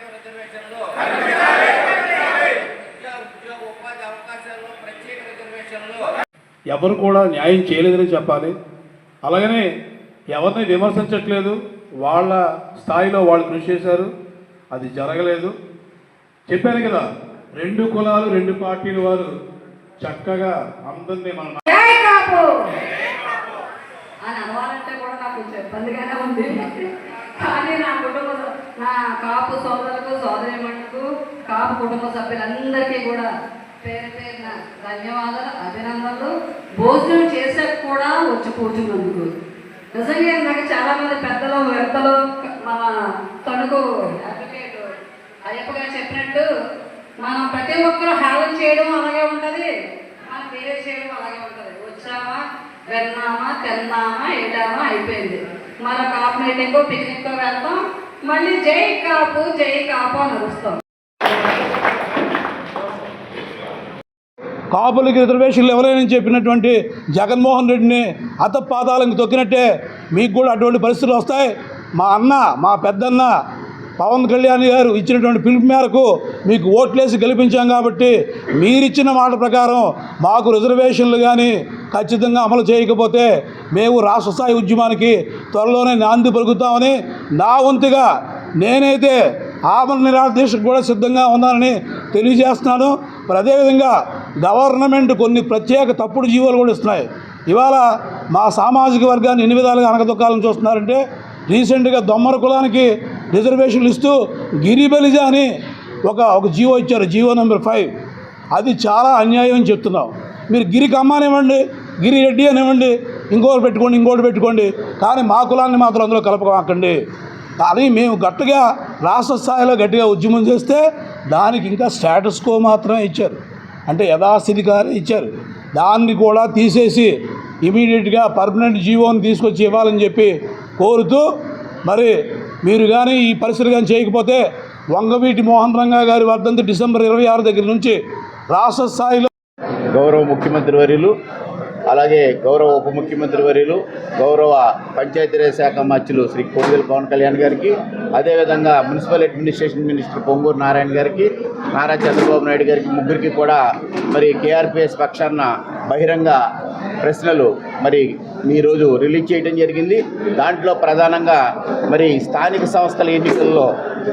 పన్నెండు శాతం రిజర్వేషన్లు ఉద్యోగ ఉద్యోగ ఉపాధి అవకాశాల్లో ప్రత్యేక రిజర్వేషన్లు ఎవరు కూడా న్యాయం చేయలేదని చెప్పాలి. అలాగనే ఎవరిని విమర్శించట్లేదు వాళ్ళ స్థాయిలో వాళ్ళు కృషి చేశారు అది జరగలేదు. చెప్పాను కదా రెండు కులాలు రెండు పార్టీల వారు చక్కగా అందరినీ మన జై కాపు! అని అనవాలంటే కూడా నాకు కొంచెం ఇబ్బందిగానే ఉంది. కానీ నా కుటుంబ నా కాపు సోదరులకు సోదరిమణులకు కాపు కుటుంబ సభ్యులందరికీ కూడా పేరు పేరున ధన్యవాదాలు అభినందనలు. భోజనం చేసాక కూడా వచ్చి కూర్చున్నందుకు. నిజంగా నాకు చాలా మంది పెద్దలు వ్యక్తులు మన తణుకు అడ్వకేట్ అయ్యప్ప గారు చెప్పినట్టు మనం ప్రతి ఒక్కరు హేళన చేయడం అలాగే ఉంటుంది. మనం వేరే చేయడం అలాగే ఉంటుంది. వచ్చామా విన్నామా తిన్నామా వెళ్ళామా అయిపోయింది. మన కాపు మీటింగ్ పిక్నిక్ వెళ్తాం. మళ్ళీ జై కాపు జై కాపు అని అరుస్తాం. కాపులకి రిజర్వేషన్లు ఎవరైనా చెప్పినటువంటి జగన్మోహన్ రెడ్డిని అత పాదాలకు తొక్కినట్టే మీకు కూడా అటువంటి పరిస్థితులు వస్తాయి. మా అన్న మా పెద్దన్న పవన్ కళ్యాణ్ గారు ఇచ్చినటువంటి పిలుపు మేరకు మీకు ఓట్లేసి గెలిపించాం కాబట్టి మీరిచ్చిన మాట ప్రకారం మాకు రిజర్వేషన్లు కానీ ఖచ్చితంగా అమలు చేయకపోతే మేము రాష్ట్ర స్థాయి ఉద్యమానికి త్వరలోనే నాంది పలుకుతామని నా వంతుగా నేనైతే ఆమరణ నిరాహార కూడా సిద్ధంగా ఉన్నానని తెలియజేస్తున్నాను. మరి అదేవిధంగా గవర్నమెంట్ కొన్ని ప్రత్యేక తప్పుడు జీవోలు కూడా ఇస్తున్నాయి. ఇవాళ మా సామాజిక వర్గాన్ని ఎన్ని విధాలుగా అనగదొక్కాలని చూస్తున్నారంటే రీసెంట్గా దొమ్మర కులానికి రిజర్వేషన్లు ఇస్తూ గిరిబలిజ అని ఒక ఒక జీవో ఇచ్చారు జీవో నెంబర్ ఫైవ్. అది చాలా అన్యాయం అని చెప్తున్నాం. మీరు గిరికి అమ్మానివ్వండి గిరిరెడ్డి అనివ్వండి ఇంకోటి పెట్టుకోండి ఇంకోటి పెట్టుకోండి. కానీ మా కులాన్ని మాత్రం అందులో కలపమాకండి. కానీ మేము గట్టిగా రాష్ట్ర స్థాయిలో గట్టిగా ఉద్యమం చేస్తే దానికి ఇంకా స్టేటస్ కో మాత్రమే ఇచ్చారు. అంటే యథాస్థితిగానే ఇచ్చారు. దాన్ని కూడా తీసేసి ఇమీడియట్గా పర్మనెంట్ జీవోని తీసుకొచ్చి ఇవ్వాలని చెప్పి కోరుతూ మరి మీరు కానీ ఈ పరిస్థితి కానీ చేయకపోతే వంగవీటి మోహన్ రంగా గారి వర్ధంతి డిసెంబర్ ఇరవై ఆరు దగ్గర నుంచి రాష్ట్ర స్థాయిలో గౌరవ ముఖ్యమంత్రి వర్యులు అలాగే గౌరవ ఉప ముఖ్యమంత్రి వర్యులు గౌరవ పంచాయతీరాజ్ శాఖ మంత్రులు శ్రీ కోడివేలు పవన్ కళ్యాణ్ గారికి అదేవిధంగా municipal administration minister Ponguru Narayana గారికి నారా చంద్రబాబు నాయుడు గారికి ముగ్గురికి కూడా మరి కేఆర్పిఎస్ పక్షాన బహిరంగ ప్రశ్నలు మరి ఈరోజు రిలీజ్ చేయడం జరిగింది. దాంట్లో ప్రధానంగా మరి స్థానిక సంస్థల ఎన్నికల్లో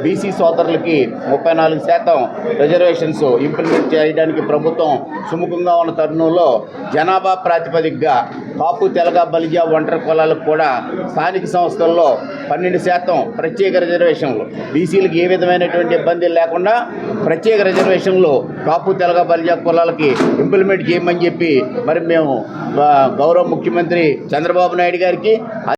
బీసీ సోదరులకి ముప్పై నాలుగు శాతం రిజర్వేషన్స్ ఇంప్లిమెంట్ చేయడానికి ప్రభుత్వం సుముఖంగా ఉన్న తరుణంలో జనాభా ప్రాతిపదికగా కాపు తెలగ బలిజ ఒంటరి కులాలకు కూడా స్థానిక సంస్థల్లో పన్నెండు శాతం ప్రత్యేక రిజర్వేషన్లు. బీసీలకు ఏ విధమైనటువంటి ఇబ్బంది లేకుండా ప్రత్యేక రిజర్వేషన్లు కాపు తెలగ బలిజ కులాలకి ఇంప్లిమెంట్ చేయమని చెప్పి మరి మేము గౌరవ ముఖ్యమంత్రి చంద్రబాబు నాయుడు గారికి